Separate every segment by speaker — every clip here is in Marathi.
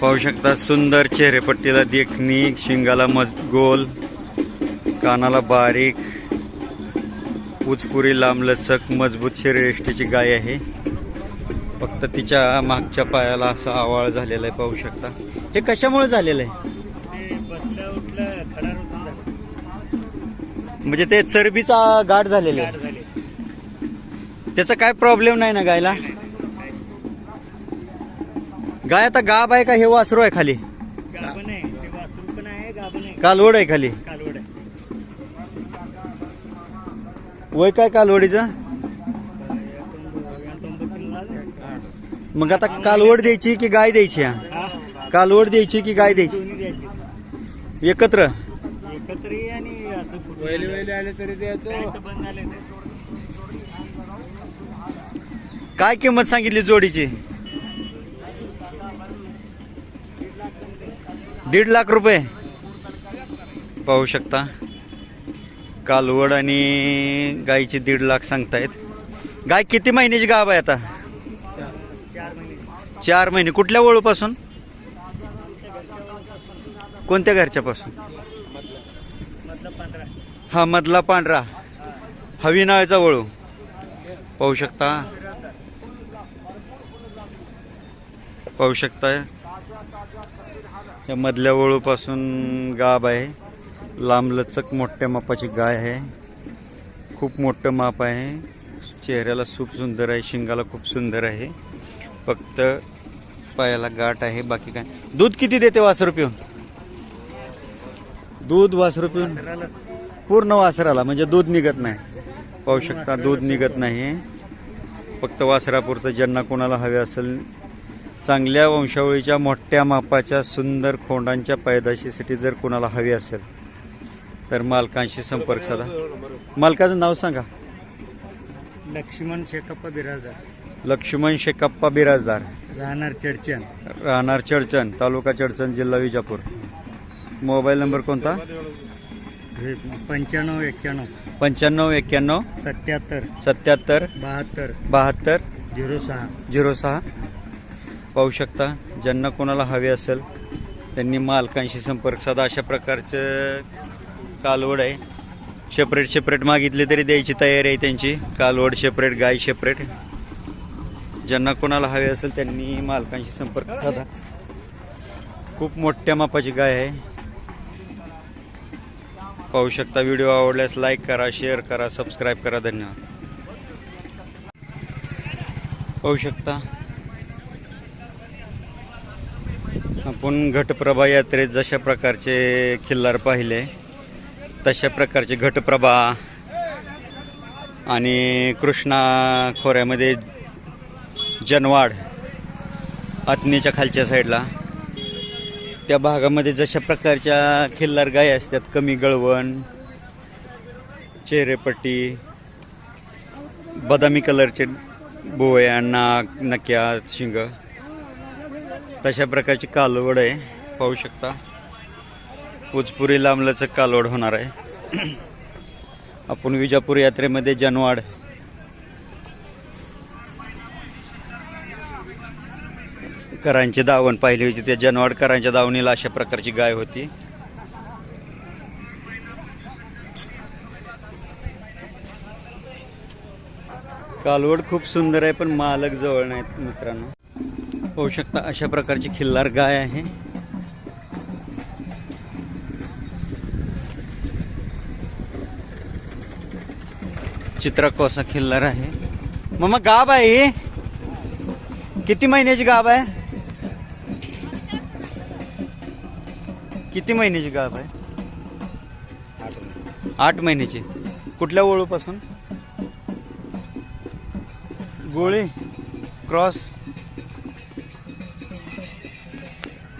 Speaker 1: पाहू शकता सुंदर चेहरेपट्टीला देखणी शिंगाला मज गोल कानाला बारीक उचपुरी लांबलचक मजबूत शरीरयष्टीची गाय आहे. फक्त तिच्या मागच्या पायाला असा आवाळ झालेला आहे पाहू शकता. हे कशामुळे झालेलं आहे? म्हणजे ते चरबीचा गाठ झालेला आहे. त्याचा काय प्रॉब्लेम नाही ना गायला? गाय आता गाब आहे का हे वासरू आहे खाली?
Speaker 2: गाभण आहे ते वासरू पण आहे गाभण आहे
Speaker 1: कालवड आहे खाली.
Speaker 2: कालवड आहे.
Speaker 1: वय काय कालवडीचं? मग आता कालवड द्यायची की गाय द्यायची हा? कालवड द्यायची की गाय द्यायची?
Speaker 2: द्यायचे.
Speaker 1: एकत्र?
Speaker 2: एकत्रही आणि असं वहिले वहिले आले तरी द्यायचं. बंद झाले ते?
Speaker 1: काय किंमत सांगितली जोडीची? दीड लाख रुपये. पाहू शकता. कालवड आणि गायची दीड लाख सांगतायत. गाय किती महिन्याची गाव आहे आता?
Speaker 2: चार महिने.
Speaker 1: कुठल्या वळूपासून? कोणत्या घरच्यापासून? हा मधला पांढरा. हवीनाळचा वळू. पाहू शकता. पाहू शकता या मधल्या वळूपासून गाब आहे. लांबलचक मोठ्या मापाची गाय आहे. खूप मोठं माप आहे. चेहऱ्याला खूप सुंदर आहे. शिंगाला खूप सुंदर आहे. फक्त पायाला गाठ आहे. बाकी काय? दूध किती देते वासरू पिऊन? दूध वासरू पिऊन? पूर्ण वासराला म्हणजे दूध निघत नाही. पाहू शकता दूध निघत नाही फक्त वासरापुरतं ज्यांना कोणाला हवे असेल चांगल्या वंशावळीच्या मोठ्या मापाच्या सुंदर खोंडांच्या पैदाशीसाठी जर कोणाला हवी असेल तर मालकांशी संपर्क साधा. मालकाचं नाव सांगा.
Speaker 2: लक्ष्मण शेकप्पा बिराजदार.
Speaker 1: लक्ष्मण शेकप्पा बिराजदार.
Speaker 2: राहणार चडचण.
Speaker 1: राहणार चडचण तालुका चडचण जिल्हा विजापूर. मोबाईल नंबर कोणता?
Speaker 2: पंच्याण्णव एक्क्याण्णव.
Speaker 1: पंच्याण्णव एक्क्याण्णव
Speaker 2: सत्याहत्तर.
Speaker 1: सत्याहत्तर.
Speaker 2: बहात्तर.
Speaker 1: बहात्तर.
Speaker 2: झिरो सहा.
Speaker 1: झिरो सहा. पाहू शकता. ज्यांना कोणाला हवे असेल त्यांनी मालकांशी संपर्क साधा. अशा प्रकारचं कालवड आहे. सेपरेट सेपरेट मागितले तरी द्यायची तयारी आहे त्यांची. कालवड सेपरेट गाय सेपरेट ज्यांना कोणाला हवे असेल त्यांनी मालकांशी संपर्क साधा. खूप मोठ्या मापाची गाय आहे. पाहू शकता व्हिडिओ आवडल्यास लाईक करा शेअर करा सबस्क्राईब करा. धन्यवाद. पाहू शकता. आपण घटप्रभा यात्रेत जशा प्रकारचे खिल्लार पाहिले तशा प्रकारचे घटप्रभा आणि कृष्णा खोऱ्यामध्ये जनवाड आत्नीच्या खालच्या साईडला त्या भागामध्ये जशा प्रकारच्या खिल्लार गाय असतात कमी गळवण चेहरेपट्टी बदामी कलरचे बोया नाक नक्या शिंग तशा प्रकारची कालवड आहे. पाहू शकता. उजपुरी लांबल्याचं कालवड होणार आहे. आपण विजापूर यात्रेमध्ये जनवाड. करांची दावण पाहिली होती. त्या जनवाड करांच्या दावणीला अशा प्रकारची गाय होती. कालवड खूप सुंदर आहे पण मालक जवळ नाहीत मित्रांनो. पाहू शकता अशा प्रकारची खिल्लार गाय आहे. चित्रको असा खिल्लार आहे. मग गाब आहे ही? किती महिन्याची गाब आहे? किती महिन्याची गाब आहे? आठ महिन्याची. कुठल्या ओळूपासून? गोळी? क्रॉस?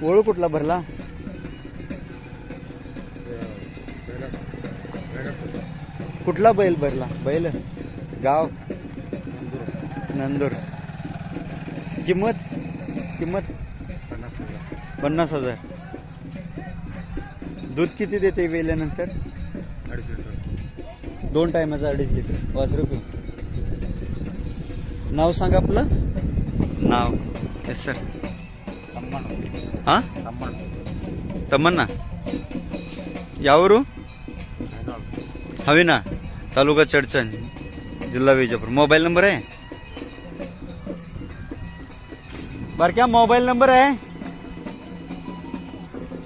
Speaker 1: वळू कुठला भरला? कुठला बैल भरला? बैल? गाव? नंदूर. किंमत? किंमत? पन्नास हजार. दूध किती देते वेल्यानंतर? दोन टायमाचा अडीच लिटर. पाच रुपये. नाव सांगा आपलं. नाव येस सर हां तमन्ना यावरू हवी ना तालुका चडचण जिल्हा विजापूर मोबाईल नंबर आहे बर क्या मोबाईल नंबर आहे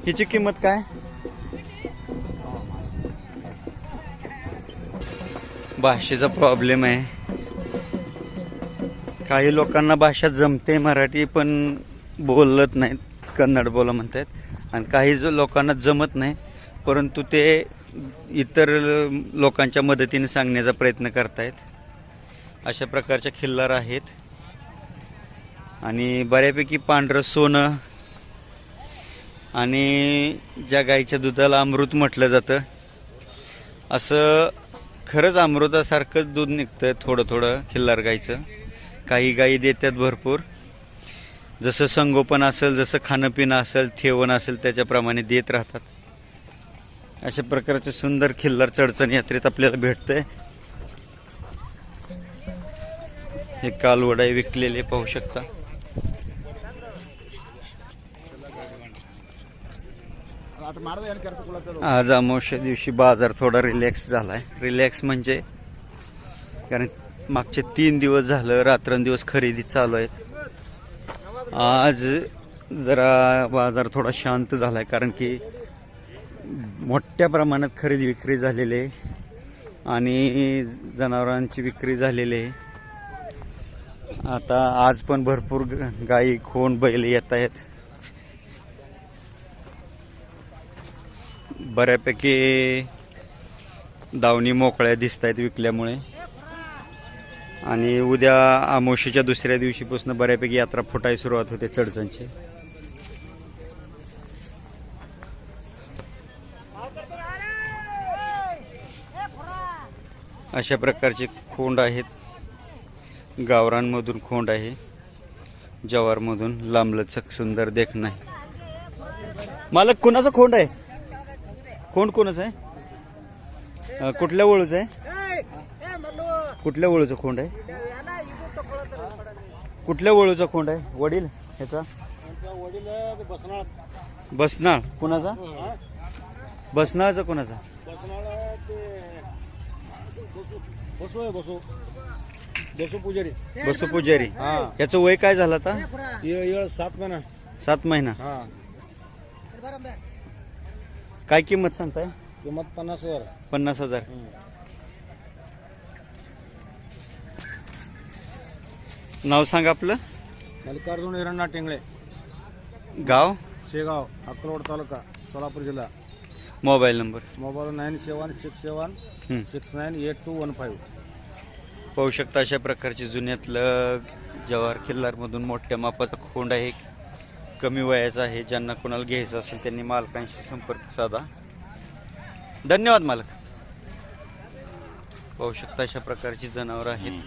Speaker 1: हिची किंमत काय भाषेचा प्रॉब्लेम आहे काही लोकांना भाषा जमते मराठी पण बोलत नाहीत कन्नड बोला म्हणतात आणि काही जो लोकांना जमत नाही परंतु ते इतर लोकांच्या मदतीने सांगण्याचा प्रयत्न करतायत. अशा प्रकारच्या खिल्लार आहेत. आणि बऱ्यापैकी पांढरं सोनं आणि ज्या गाईच्या दुधाला अमृत म्हटलं जातं असं खरंच अमृतासारखंच दूध निघतं थोडं थोडं खिल्लार गाईचं. काही गाई देतात भरपूर. जसं संगोपन असेल जसं खाणंपिणं असेल ठेवण असेल त्याच्याप्रमाणे देत राहतात. अशा प्रकारचे सुंदर खिल्लार चढचण यात्रेत आपल्याला भेटतंय. हे कालवडाई विकलेले पाहू शकता. आज अमावश्या दिवशी बाजार थोडा रिलॅक्स झालाय. रिलॅक्स म्हणजे कारण मागचे तीन दिवस झालं रात्रंदिवस खरेदी चालू आहेत आज जरा बाजार थोडा शांत झाला आहे कारण की मोठ्या प्रमाणात खरेदी विक्री झालेली आहे आणि जनावरांची विक्री झालेली आहे. आता आज पण भरपूर ग- गाई खोन बैल येत आहेत. बऱ्यापैकी दावणी मोकळ्या दिसत आहेत विकल्यामुळे. आणि उद्या आमोशीच्या दुसऱ्या दिवशीपासून बऱ्यापैकी यात्रा फुटायला सुरुवात होते चढचणची. अशा प्रकारचे खोंड आहेत. गावरांमधून खोंड आहे. जवारमधून लांबलचक सुंदर देखणं आहे. मालक कुणाचा खोंड आहे? खोंड कोणाचं आहे? कुठल्या ओळचं आहे? कुठल्या वळूचं खोंड आहे? कुठल्या वळूचा खोंड आहे? वडील ह्याचा? बसनाळ. कुणाचा? बसनाळचा कुणाचा?
Speaker 2: बसू पुजारी.
Speaker 1: बसू पुजारी
Speaker 2: हा.
Speaker 1: याचं वय काय झालं आता?
Speaker 2: ये ये सात महिना.
Speaker 1: सात महिना.
Speaker 2: हा.
Speaker 1: काय किंमत सांगताय?
Speaker 2: किंमत पन्नास वर
Speaker 1: पन्नास हजार. नाव सांगा आपलं?
Speaker 2: मल्लिकार्जुन हिरण्णा टेंगळे.
Speaker 1: गाव?
Speaker 2: शेगाव अक्रोड तालुका सोलापूर जिल्हा.
Speaker 1: Mobile number.
Speaker 2: Mobile nine seven six seven
Speaker 1: हं.
Speaker 2: Six nine eight two one five.
Speaker 1: पाहू शकता अशा प्रकारचे जुन्यातलं जवाहर किल्लारमधून मोठ्या मापाचा खोंड आहे कमी वयाचा आहे. ज्यांना कोणाला घ्यायचं असेल त्यांनी मालकांशी संपर्क साधा. धन्यवाद मालक. पाहू शकता अशा प्रकारची जनावरं आहेत.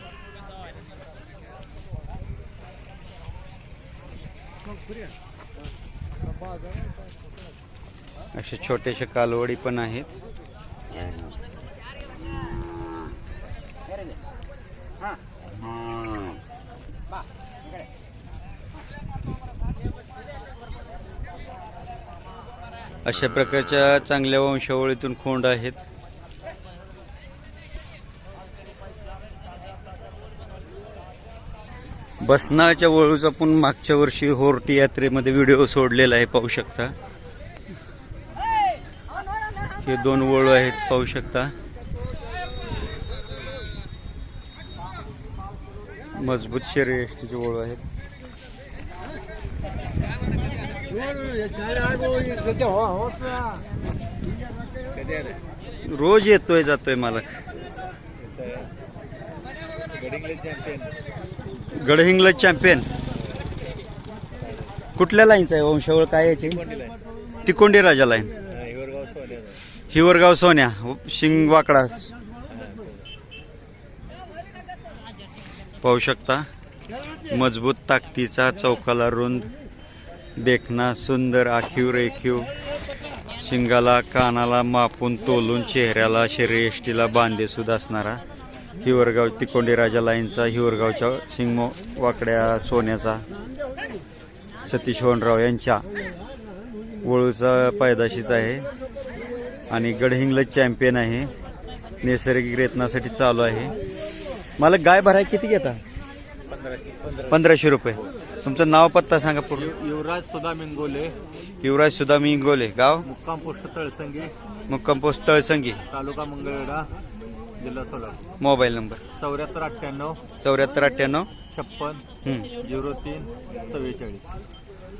Speaker 1: असे छोटेसे कालवडी पण आहेत. अशा प्रकारच्या चांगल्या वंशावळीतून खोंड आहेत. बसनाळच्या वळूचा पण मागच्या वर्षी होर्टी यात्रेमध्ये व्हिडिओ सोडलेला आहे पाहू शकता. हे दोन वळू आहेत पाहू शकता. मजबूत शरीर एसटीचे वळू आहेत. रोज येतोय जातोय मालक गडहिंग्लज चॅम्पियन. कुठल्या लाईनचा आहे वंशावळ? काय याची? तिकोंडी राजा लाईन हिवरगाव सोन्या शिंग वाकडा पाहू शकता मजबूत ताकदीचा चौकाला रुंद. देखना सुंदर आखीव रेखीव. शिंगाला कानाला मापून तोलून चेहऱ्याला शरीर एष्टीला बांधे सुद्धा असणारा. हिवरगाव तिकोंडी राजा लाईनचा हिवरगावच्या शिंगमो वाकड्या सोन्याचा सतीश होनराव यांच्या वळूचा पैदाशीच आहे. आणि गडहिंग्लज चॅम्पियन आहे. नैसर्गिक रेतनासाठी चालू आहे. मला गाय भराय किती घेता? पंधराशे रुपये. तुमचं नाव पत्ता सांगा पूर्ण.
Speaker 2: युवराज सुधा मिंगोले.
Speaker 1: युवराज सुद्धा मी गोले गाव?
Speaker 2: मुक्काम पोस्ट तळसंगी.
Speaker 1: मुक्काम पोस्ट तळसंगी.
Speaker 2: तालुका मंगळवेढा. जिल्हा सोलापूर
Speaker 1: मोबाईल नंबर.
Speaker 2: चौऱ्याहत्तर अठ्ठ्याण्णव.
Speaker 1: चौऱ्याहत्तर अठ्ठ्याण्णव.
Speaker 2: छप्पन.
Speaker 1: हम्म.
Speaker 2: झिरो तीन. चव्वेचाळीस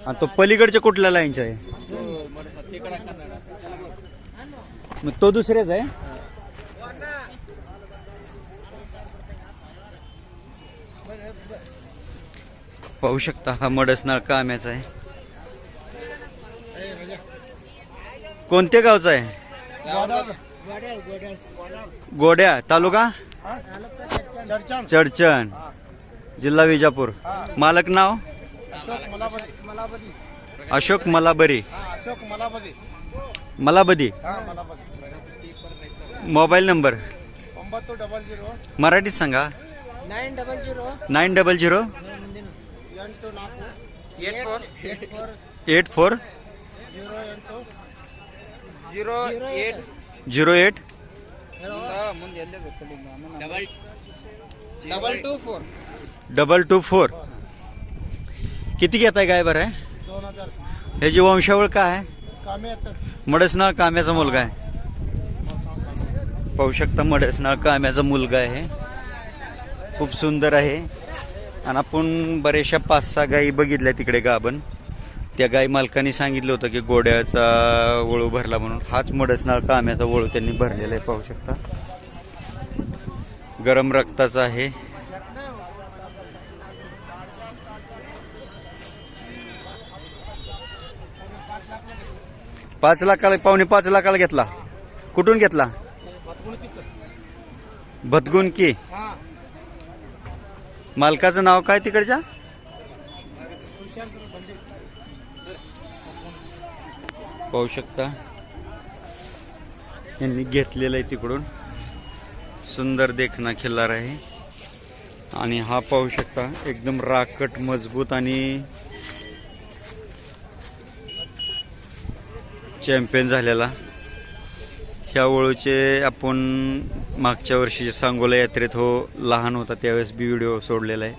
Speaker 1: आणि तो पलीकडच्या कुठल्या लाईनचा आहे? मग तो दुसऱ्याच आहे? पाहू शकता हा मडसनाळ काम्याचा आहे. कोणत्या गावचा आहे? गोड्या तालुका चडचण जिल्हा विजापूर मालक नाव अशोक मलाबरी
Speaker 3: अशोक मलापती
Speaker 1: मलाबदी
Speaker 3: हा मलापती
Speaker 1: मोबाईल नंबर
Speaker 3: ಒಂಬತ್ತು ಡಬಲ್ ಜೀರೋ
Speaker 1: मराठीत सांगा
Speaker 3: nine double zero
Speaker 1: nine double zero
Speaker 3: ಎಂಟು ನಾಲ್ಕು eight four eight four
Speaker 1: eight four
Speaker 3: zero ಎಂಟು
Speaker 2: झिरो एट
Speaker 1: झिरो एट
Speaker 2: ಮುಂದೆ ಎಲ್ಲೇ double double two four
Speaker 1: double two four किती घेताय काय बरं आहे
Speaker 3: दोन हजार
Speaker 1: ह्याची वंशावळ काय आहे
Speaker 3: कमी येतात
Speaker 1: मडसनाळ काम्याचा मुलगा आहे पाहू शकता मडसनाळ काम्याचा मुलगा आहे खूप सुंदर आहे आणि आपण बऱ्याचशा पाच सहा गायी बघितल्या तिकडे गाभण त्या गाई मालकाने सांगितलं होतं की गोड्याचा वळू भरला म्हणून. हाच मडसनाळ काम्याचा वळू त्यांनी भरलेला आहे पाहू शकता. गरम रक्ताचा आहे. पाच लाखाला पावणे पाच लाखाला घेतला. कुठून घेतला? भतगुन की मालकाचं नाव काय तिकडच्या? पाहू शकता. यांनी घेतलेलं आहे तिकडून. सुंदर देखणा खिल्लार आहे. आणि हा पाहू शकता एकदम राकट मजबूत आणि चॅम्पियन झालेला. ह्या वळूचे आपण मागच्या वर्षी सांगोला यात्रेत हो लहान होता त्यावेळेस बी व्हिडिओ सोडलेला आहे.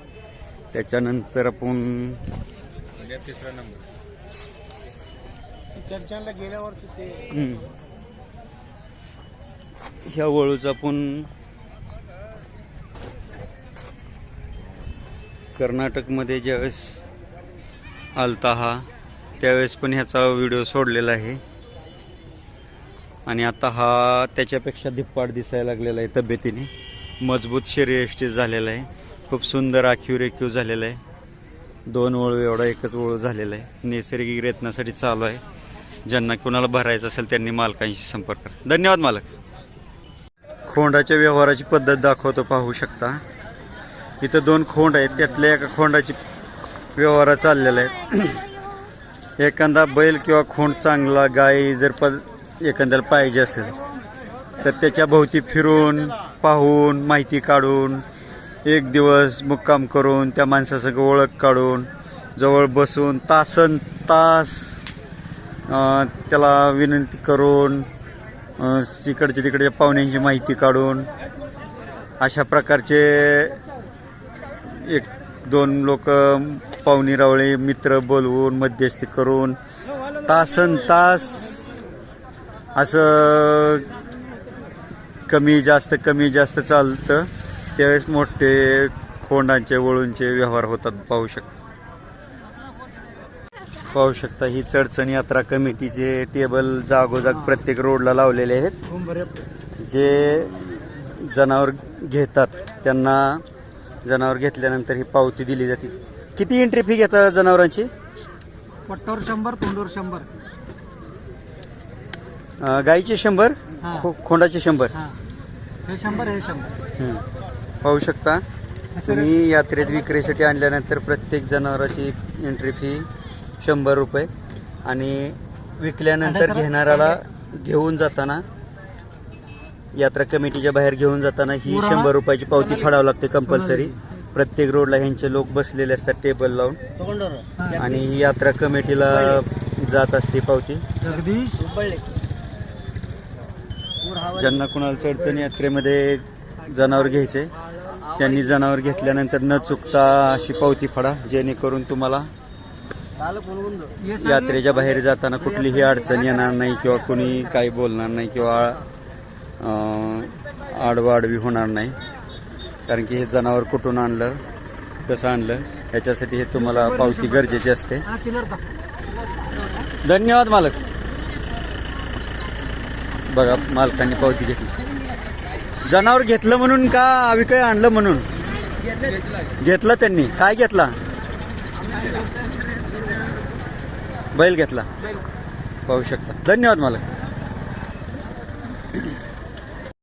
Speaker 1: त्याच्यानंतर आपण
Speaker 2: तिसरा नंबर
Speaker 3: चर्चांना गेल्या वर्षीचे
Speaker 1: हम्म, ह्या वळूचा पण कर्नाटकमध्ये ज्यावेळेस आलता हा त्यावेळेस पण ह्याचा व्हिडिओ सोडलेला आहे. आणि आता हा त्याच्यापेक्षा धिप्पाड दिसायला लागलेला आहे तब्येतीने. मजबूत शरीरयष्टी झालेला आहे. खूप सुंदर आखीव रेखीव झालेला आहे. दोन वळू एवढा एकच वळू झालेला आहे. नैसर्गिक रेतनासाठी चालू आहे. ज्यांना कोणाला भरायचं असेल त्यांनी मालकांशी संपर्क करा. धन्यवाद मालक. खोंडाच्या व्यवहाराची पद्धत दाखवतो पाहू शकता. इथं दोन खोंड आहेत. त्यातल्या एका खोंडाची व्यवहार चाललेला आहे. एखादा बैल किंवा खोंड चांगला गाय जर पद एखाद्याला पाहिजे असेल तर त्याच्या भोवती फिरून पाहून माहिती काढून एक दिवस मुक्काम करून त्या माणसासंग ओळख काढून जवळ बसून तासन तास त्याला विनंती करून तिकडच्या तिकडच्या पाहुण्यांची माहिती काढून अशा प्रकारचे एक दोन लोक पाहुणी रावळे मित्र बोलवून मध्यस्थी करून तासन तास असं कमी जास्त कमी जास्त चालतं त्यावेळेस मोठे खोंडांचे वळूंचे व्यवहार होतात पाहू शकतात पाहू शकता ही चडचण यात्रा कमिटीचे टेबल जागोजाग प्रत्येक रोडला लावलेले आहेत. जे जनावर घेतात त्यांना जनावर घेतल्यानंतर ही पावती दिली जाते. किती एंट्री फी घेतात जनावरांची?
Speaker 3: पट्टोर शंभर तोंडोर शंभर.
Speaker 1: गाईचे शंभर? खोंडाचे शंभर?
Speaker 3: हा. शंभर हे शंभर.
Speaker 1: पाहू शकता तुम्ही यात्रेत विक्रीसाठी आणल्यानंतर प्रत्येक जनावराची एंट्री फी शंभर रुपये. आणि विकल्यानंतर घेणाऱ्याला घेऊन जाताना यात्रा कमिटीच्या बाहेर घेऊन जाताना ही शंभर रुपयाची पावती फाडावं लागते कंपल्सरी प्रत्येक रोडला ह्यांचे लोक बसलेले असतात टेबल लावून. आणि ही यात्रा कमिटीला जात असते पावती. ज्यांना कुणाला चढचण यात्रेमध्ये जनावर घ्यायचे त्यांनी जनावर घेतल्यानंतर न चुकता अशी पावती फाडा जेणेकरून तुम्हाला यात्रेच्या बाहेर जाताना कुठलीही अडचण येणार नाही किंवा कोणी काही बोलणार नाही किंवा आडवाडवी होणार नाही. कारण की हे जनावर कुठून आणलं कसं आणलं ह्याच्यासाठी हे तुम्हाला पावती गरजेची असते. धन्यवाद मालक. बघा मालकांनी पावती घेतली. जनावर घेतलं म्हणून का अविकय आणलं म्हणून? घेतलं त्यांनी. काय घेतला? बैल घेतला. पाहू शकता. धन्यवाद मला